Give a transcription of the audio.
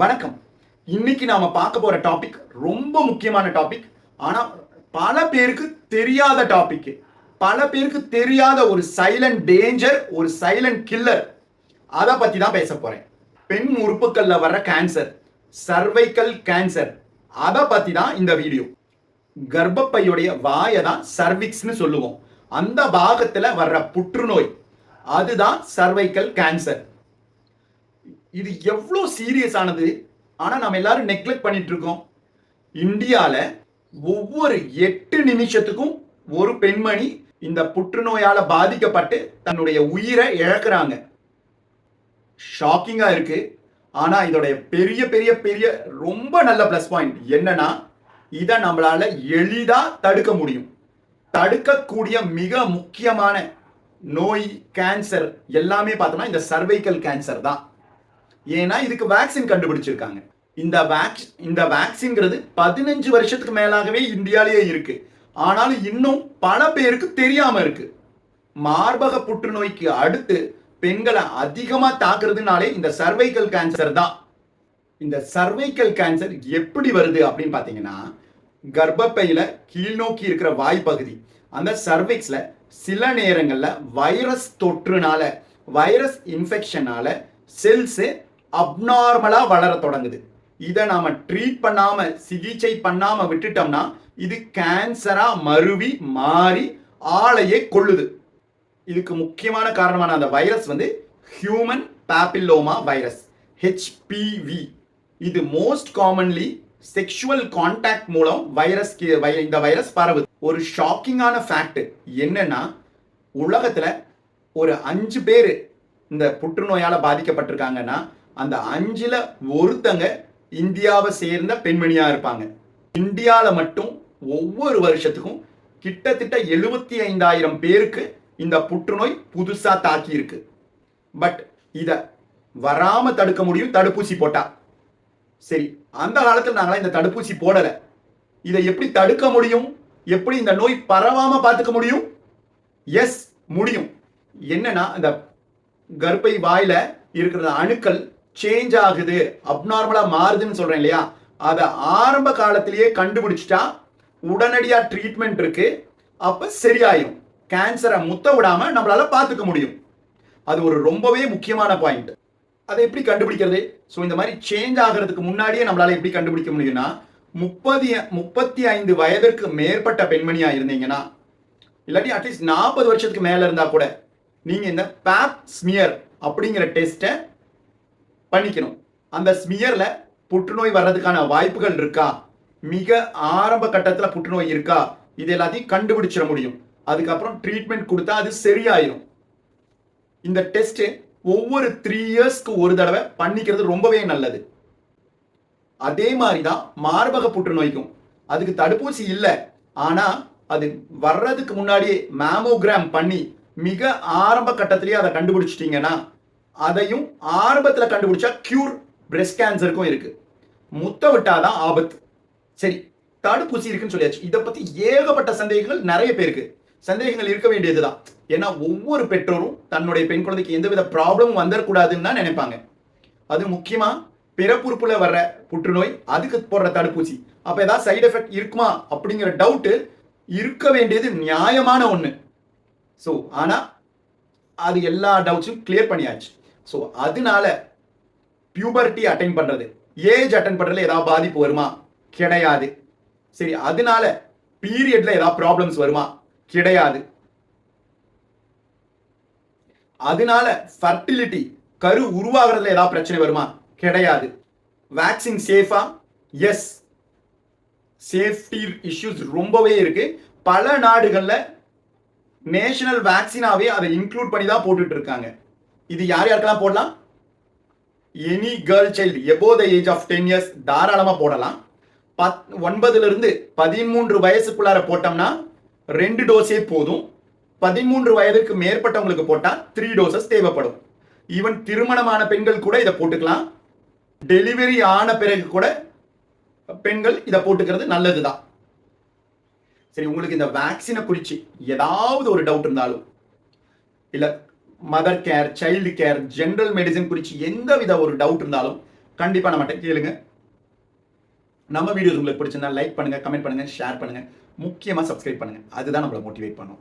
வணக்கம். இன்னைக்கு நாம பார்க்க போற டாபிக் ரொம்ப முக்கியமான டாபிக் ஆனா பல பேருக்கு தெரியாத டாபிக் பல பேருக்கு தெரியாத ஒரு சைலண்ட் டேஞ்சர் ஒரு சைலண்ட் கில்லர் அதை பத்தி தான் பேச போறேன். பெண் உறுப்புகள்ல வர்ற கேன்சர் சர்வைக்கல் கேன்சர் அதை பத்தி தான் இந்த வீடியோ கர்ப்பப்பையுடைய வாயை தான் சர்விக்ஸ்னு சொல்லுவோம். அந்த பாகத்துல வர்ற புற்றுநோய். அதுதான் சர்வைக்கல் கேன்சர் இது எவ்வளோ சீரியஸ் ஆனது? ஆனால் நம்ம எல்லாரும் நெக்லெக்ட் பண்ணிட்டு இருக்கோம் இந்தியாவில் ஒவ்வொரு எட்டு நிமிஷத்துக்கும் ஒரு பெண்மணி இந்த புற்றுநோயால் பாதிக்கப்பட்டு தன்னுடைய உயிரை இழக்கிறாங்க. ஷாக்கிங்காக இருக்கு. ஆனால் இதோடைய பெரிய பெரிய பெரிய ரொம்ப நல்ல ப்ளஸ் பாயிண்ட் என்னன்னா இதை நம்மளால எளிதாக தடுக்க முடியும். தடுக்கக்கூடிய மிக முக்கியமான நோய் கேன்சர் எல்லாமே பார்த்தோம்னா இந்த சர்வைக்கல் கேன்சர் தான். ஏன்னா இதுக்கு வேக்சின் கண்டுபிடிச்சிருக்காங்க. இந்த வேக்ஸ் இந்த வேக்சின்ங்கிறது பதினஞ்சு வருஷத்துக்கு மேலாகவே இந்தியாலேயே இருக்கு. ஆனாலும் இன்னும் பல பேருக்கு தெரியாம இருக்கு. மார்பக புற்றுநோய்க்கு அடுத்து பெண்களை அதிகமாக தாக்குறதுனாலே இந்த சர்வைக்கல் கேன்சர் தான். இந்த சர்வைக்கல் கேன்சர் எப்படி வருது அப்படின்னு பார்த்தீங்கன்னா கர்ப்பப்பையில் கீழ்நோக்கி இருக்கிற வாய்ப்பகுதி அந்த சர்வைக்ஸில் சில நேரங்களில் வைரஸ் தொற்றுனால வைரஸ் இன்ஃபெக்ஷனால செல்ஸு அப்நார்மலா வளர தொடங்குது. இதை நாம் ட்ரீட் பண்ணாமல் சிகிச்சை பண்ணாமல் விட்டுட்டோம்னா இது கேன்சராக மருவி மாறி ஆளையே கொள்ளுது. இதுக்கு முக்கியமான காரணமான அந்த வைரஸ் வந்து ஹியூமன் பாப்பில்லோமா வைரஸ் ஹெச்பிவி இது மோஸ்ட் காமன்லி செக்ஷுவல் கான்டாக்ட் மூலம் வைரஸ் இந்த வைரஸ் பரவுது. ஒரு ஷாக்கிங்கான ஃபேக்ட் என்னன்னா உலகத்தில் ஒரு அஞ்சு பேர் இந்த புற்றுநோயால் பாதிக்கப்பட்டிருக்காங்கன்னா அந்த அஞ்சில் ஒருத்தங்க இந்தியாவை சேர்ந்த பெண்மணியாக இருப்பாங்க. இந்தியாவில் மட்டும் ஒவ்வொரு வருஷத்துக்கும் கிட்டத்தட்ட எழுபத்தி ஐந்தாயிரம் பேருக்கு இந்த புற்றுநோய் புதுசாக தாக்கியிருக்கு. பட் இதை வராமல் தடுக்க முடியும் தடுப்பூசி போட்டா. சரி அந்த காலத்தில் நாங்களாம் இந்த தடுப்பூசி போடலை. இதை எப்படி தடுக்க முடியும்? எப்படி இந்த நோய் பரவாமல் பார்த்துக்க முடியும்? எஸ் முடியும். என்னன்னா இந்த கர்ப்பை வாயில் இருக்கிற அணுக்கள் சேஞ்ச் ஆகுது. அப்நார்மலாக மாறுதுன்னு சொல்கிறேன் இல்லையா? அதை ஆரம்ப காலத்திலேயே கண்டுபிடிச்சிட்டா உடனடியாக ட்ரீட்மெண்ட் இருக்கு. அப்போ சரியாயிடும் கேன்சரை முத்த விடாமல் நம்மளால் பார்த்துக்க முடியும். அது ஒரு ரொம்பவே முக்கியமான பாயிண்ட் அதை எப்படி கண்டுபிடிக்கிறது? ஸோ இந்த மாதிரி சேஞ்ச் ஆகிறதுக்கு முன்னாடியே நம்மளால் எப்படி கண்டுபிடிக்க முடியும்னா முப்பது முப்பத்தி ஐந்து வயதிற்கு மேற்பட்ட பெண்மணியாக இருந்தீங்கன்னா இல்லாட்டி அட்லீஸ்ட் நாற்பது வருஷத்துக்கு மேலே இருந்தால் கூட நீங்கள் இந்த பேப் ஸ்மியர் அப்படிங்கிற டெஸ்ட்டை பண்ணிக்கணும். அந்த ஸ்மியரில் புற்றுநோய் வர்றதுக்கான வாய்ப்புகள் இருக்கா? மிக ஆரம்ப கட்டத்தில் புற்றுநோய் இருக்கா? இது எல்லாத்தையும் கண்டுபிடிச்சிட முடியும். அதுக்கப்புறம் ட்ரீட்மெண்ட் கொடுத்தா அது சரியாயிரும். இந்த டெஸ்ட்டு ஒவ்வொரு த்ரீ இயர்ஸ்க்கு ஒரு தடவை பண்ணிக்கிறது ரொம்பவே நல்லது. அதே மாதிரி தான் மார்பக புற்றுநோய்க்கும். அதுக்கு தடுப்பூசி இல்லை. ஆனால் அது வர்றதுக்கு முன்னாடியே மேமோகிராம் பண்ணி மிக ஆரம்ப கட்டத்திலேயே அதை கண்டுபிடிச்சிட்டிங்கன்னா அதையும் ஆரம்பத்தில் கண்டுபிடிச்சா கியூர் பிரெஸ்ட் கேன்சருக்கும் இருக்கு. முத்த விட்டாதான் ஆபத்து. சரி தடுப்பூசி இருக்குன்னு சொல்லியாச்சு. இதை பத்தி ஏகப்பட்ட சந்தேகங்கள் நிறைய பேருக்கு. சந்தேகங்கள் இருக்க வேண்டியதுதான். ஏன்னா ஒவ்வொரு பெற்றோரும் தன்னுடைய பெண் குழந்தைக்கு எந்தவித ப்ராப்ளமும் வந்துடக்கூடாதுன்னு தான் நினைப்பாங்க. அது முக்கியமா பிறப்புறுப்புல வர்ற புற்றுநோய் அதுக்கு போடுற தடுப்பூசி. அப்ப ஏதாவது சைடு எஃபெக்ட் இருக்குமா அப்படிங்கிற டவுட்டு இருக்க வேண்டியது நியாயமான ஒண்ணு. ஸோ ஆனா அது எல்லா டவுட்ஸும் கிளியர் பண்ணியாச்சு. ஸோ அதனால பியூபர்ட்டி அட்டைன் பண்ணுறது ஏஜ் அட்டன் பண்ணுறதுல ஏதாவது பாதிப்பு வருமா? கிடையாது. சரி அதனால பீரியட்ல ஏதாவது ப்ராப்ளம்ஸ் வருமா? கிடையாது. அதனால ஃபர்டிலிட்டி கரு உருவாகிறதுல ஏதாவது பிரச்சனை வருமா? கிடையாது. வேக்சின் சேஃபா எஸ் சேஃப்டி இஷ்யூஸ் ரொம்பவே இருக்கு. பல நாடுகளில் நேஷனல் வேக்சினாவே அதை இன்க்ளூட் பண்ணி தான் போட்டுட்டு இருக்காங்க. இது யார் யாருக்கெல்லாம் போடலாம்? Any girl child above the age of ten years தாராளமாக போடலாம். பத் ஒன்பதுலேருந்து பதிமூன்று வயசுக்குள்ளார போட்டோம்னா ரெண்டு டோஸே போதும். பதிமூன்று வயதுக்கு மேற்பட்டவங்களுக்கு போட்டால் த்ரீ டோசஸ் தேவைப்படும். ஈவன் திருமணமான பெண்கள் கூட இதை போட்டுக்கலாம். டெலிவரி ஆன பிறகு கூட பெண்கள் இதை போட்டுக்கிறது நல்லது தான் சரி உங்களுக்கு இந்த வேக்சினை குறித்து ஏதாவது ஒரு டவுட் இருந்தாலும் இல்லை mother care child care general medicine குறித்து எந்த வித ஒரு டவுட் இருந்தாலும் கண்டிப்பாக நம்மகிட்ட கேளுங்க. நம்ம வீடியோஸ் உங்களுக்கு பிடிச்சிருந்தா லைக் பண்ணுங்கள் கமெண்ட் பண்ணுங்கள் ஷேர் பண்ணுங்கள் முக்கியமாக சப்ஸ்கிரைப் பண்ணுங்கள் அதுதான் நம்மளை மோட்டிவேட் பண்ணும்.